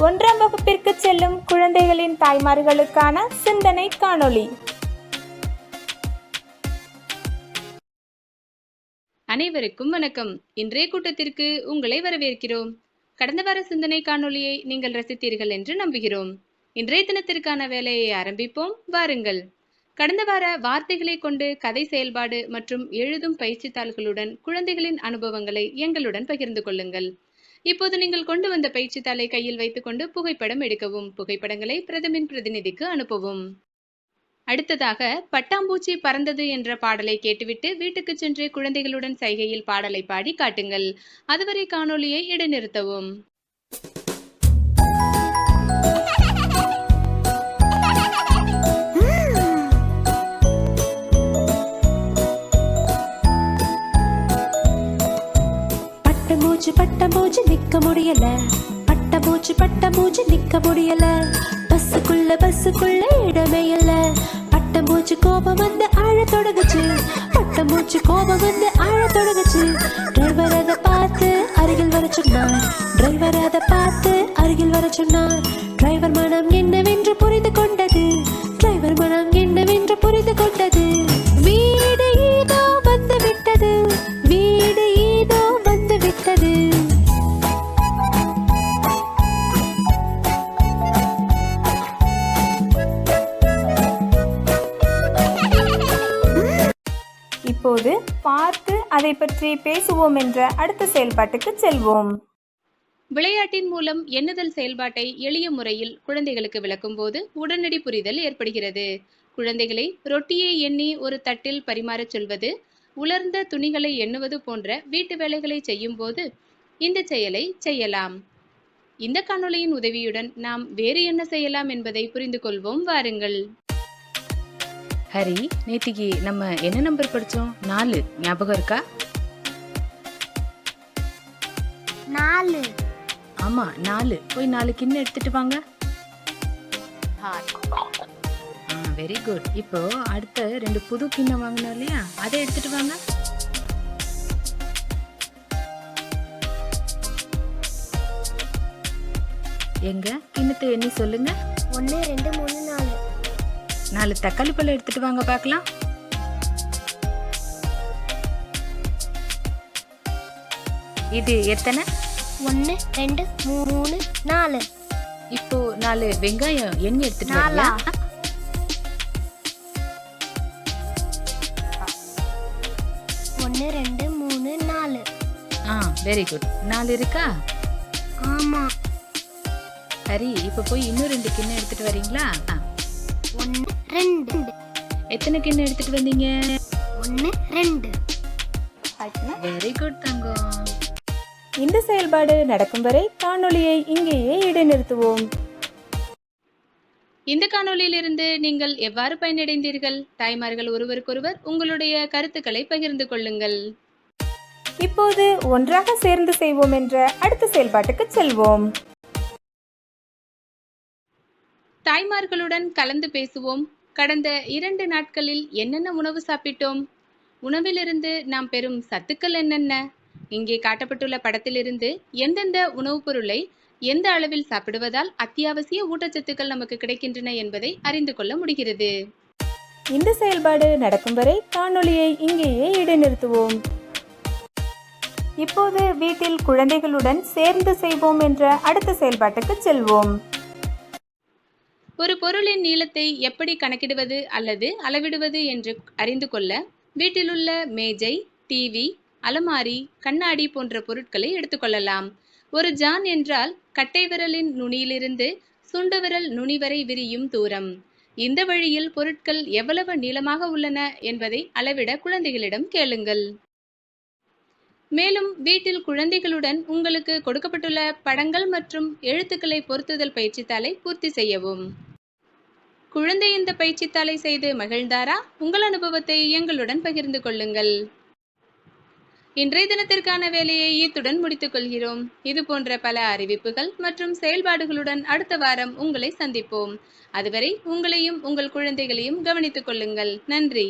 ஒன்றாம் வகுப்பிற்கு செல்லும் குழந்தைகளின் தாய்மார்களுக்கான சிந்தனை காணொளி. அனைவருக்கும் வணக்கம். இன்றைய கூட்டத்திற்கு உங்களை வரவேற்கிறோம். கடந்த வார சிந்தனை காணொளியை நீங்கள் ரசித்தீர்கள் என்று நம்புகிறோம். இன்றைய தினத்திற்கான வேலையை ஆரம்பிப்போம். வாருங்கள். கடந்த வார வார்த்தைகளை கொண்டு கதை செயல்பாடு மற்றும் எழுதும் பயிற்சித்தாள்களுடன் குழந்தைகளின் அனுபவங்களை எங்களுடன் பகிர்ந்து கொள்ளுங்கள். இப்போது நீங்கள் கொண்டு வந்த பயிற்சித்தாளை கையில் வைத்துக்கொண்டு புகைப்படம் எடுக்கவும் புகைப்படங்களை பிரதமின் பிரதிநிதிக்கு அனுப்பவும். அடுத்ததாக பட்டாம்பூச்சி பறந்தது என்ற பாடலை கேட்டுவிட்டு வீட்டுக்கு சென்று குழந்தைகளுடன் சைகையில் பாடலை பாடி காட்டுங்கள். அதுவரை காணொளியை இடைநிறுத்தவும். பட்டமூச்சு பட்டமூச்சு நிக்க முடியல. பட்டமூச்சு பட்டமூச்சு நிக்க முடியல. பஸ்ஸுக்குள்ள பஸ்ஸுக்குள்ள இடமே இல்ல. பட்ட பட்டமூச்சு கோபம் வந்து ஆழ தொடங்குச்சு. பட்ட பட்டமூச்சு கோபம் வந்து ஆழ தொடங்குச்சு. டிரைவர் அதை பார்த்து அருகில் வர சொன்னார். டிரைவர் அதை பார்த்து அருகில் வர சொன்னார். டிரைவர் மனம் இப்போது பார்த்து அதை பற்றி பேசுவோம் என்ற அடுத்த செயல்பாட்டுக்கு செல்வோம். விளையாட்டின் மூலம் எண்ணுதல் செயல்பாட்டை எளிய முறையில் குழந்தைகளுக்கு விளக்கும் போது உடனடி புரிதல் ஏற்படுகிறது. குழந்தைகளை ரொட்டியை எண்ணி ஒரு தட்டில் பரிமாறச் சொல்வது உலர்ந்த துணிகளை எண்ணுவது போன்ற வீட்டு வேலைகளை செய்யும் போது இந்த செயலை செய்யலாம். இந்த காணொளியின் உதவியுடன் நாம் வேறு என்ன செய்யலாம் என்பதை புரிந்து கொள்வோம். வாருங்கள். ஹரி நேத்திக்கு நம்ம என்ன நம்பர் படிச்சோம்? நாலு. ஞாபகம் இருக்கா? நாலு. ஆமா நாலு. போய் நாலு கிண்ணம் எடுத்துட்டு வாங்க. வெரி குட் இப்போ அடுத்த ரெண்டு புது கிண்ணம் வாங்கணும் இல்லையா? அதை எடுத்துட்டு வாங்க. எங்க? கிண்ணத்தை எண்ணி சொல்லுங்க. ஒன்று ரெண்டு மூணு நாலு. நாலு தக்காளி பழம் எடுத்துட்டு வாங்க பார்க்கலாம். இது எத்தனை? ஒன்று ரெண்டு மூணு நாலு. இப்போ நாலு வெங்காயம் எண்ணி எடுத்துட்டு நாலா? ஒன்று ரெண்டு மூணு நாலு. ஆ வெரி குட் நாலு இருக்கா? ஆமாம் சரி இப்போ போய் இன்னும் ரெண்டு கிண்ணம் எடுத்துட்டு வரீங்களா? ஒன்று ரெண்டு. எத்தனை கிண்ணம் எடுத்துட்டு வந்தீங்க? ஒன்று ரெண்டு. வெரி குட் தங்கம். இந்த செயல்பாடு நடக்கும் வரை காணொளியை இங்கேயே இடைநிறுத்துவோம் இந்த காணொளியிலிருந்து நீங்கள் எவ்வாறு பயனடைந்தீர்கள்? தாய்மார்கள் ஒருவருக்கொருவர் உங்களுடைய கருத்துக்களை பகிர்ந்து கொள்ளுங்கள். இப்போது ஒன்றாக சேர்ந்து செய்வோம் என்ற அடுத்த செயல்பாட்டுக்கு செல்வோம். தாய்மார்களுடன் கலந்து பேசுவோம். கடந்த இரண்டு நாட்களில் என்னென்ன உணவு சாப்பிட்டோம்? உணவிலிருந்து நாம் பெறும் சத்துக்கள் என்னென்ன? இங்கே காட்டப்பட்டுள்ள படத்திலிருந்து எந்தெந்த உணவுப் பொருளை எந்த அளவில் சாப்பிடுவதால் அத்தியாவசிய ஊட்டச்சத்துக்கள் நமக்கு கிடைக்கின்றன என்பதை அறிந்து கொள்ள முடிகிறது. இந்த செயல்பாடு நடக்கும் வரை காணொளியை இங்கேயே இடைநிறுத்துவோம். இப்போது வீட்டில் குழந்தைகளுடன் சேர்ந்து செய்வோம் என்ற அடுத்த செயல்பாட்டுக்கு செல்வோம். ஒரு பொருளின் நீளத்தை எப்படி கணக்கிடுவது அல்லது அளவிடுவது என்று அறிந்து கொள்ள வீட்டிலுள்ள மேஜை டிவி அலமாரி கண்ணாடி போன்ற பொருட்களை எடுத்துக்கொள்ளலாம் ஒரு ஜான் என்றால் கட்டை விரலின் நுனியிலிருந்து சுண்டு விரல் நுனி வரை விரியும் தூரம். இந்த வழியில் பொருட்கள் எவ்வளவு நீளமாக உள்ளன என்பதை அளவிட குழந்தைகளிடம் கேளுங்கள். மேலும் வீட்டில் குழந்தைகளுடன் உங்களுக்கு கொடுக்கப்பட்டுள்ள படங்கள் மற்றும் எழுத்துக்களை பொருத்துதல் பயிற்சித்தாளை பூர்த்தி செய்யவும். குழந்தை இந்த பயிற்சித்தாளை செய்து மகிழ்ந்தாரா? உங்கள் அனுபவத்தை எங்களுடன் பகிர்ந்து கொள்ளுங்கள். இன்றைய தினத்திற்கான வேலையை இத்துடன் முடித்துக் கொள்கிறோம். இது போன்ற பல அறிவிப்புகள் மற்றும் செயல்பாடுகளுடன் அடுத்த வாரம் உங்களை சந்திப்போம். அதுவரை உங்களையும் உங்கள் குழந்தைகளையும் கவனித்துக் கொள்ளுங்கள். நன்றி.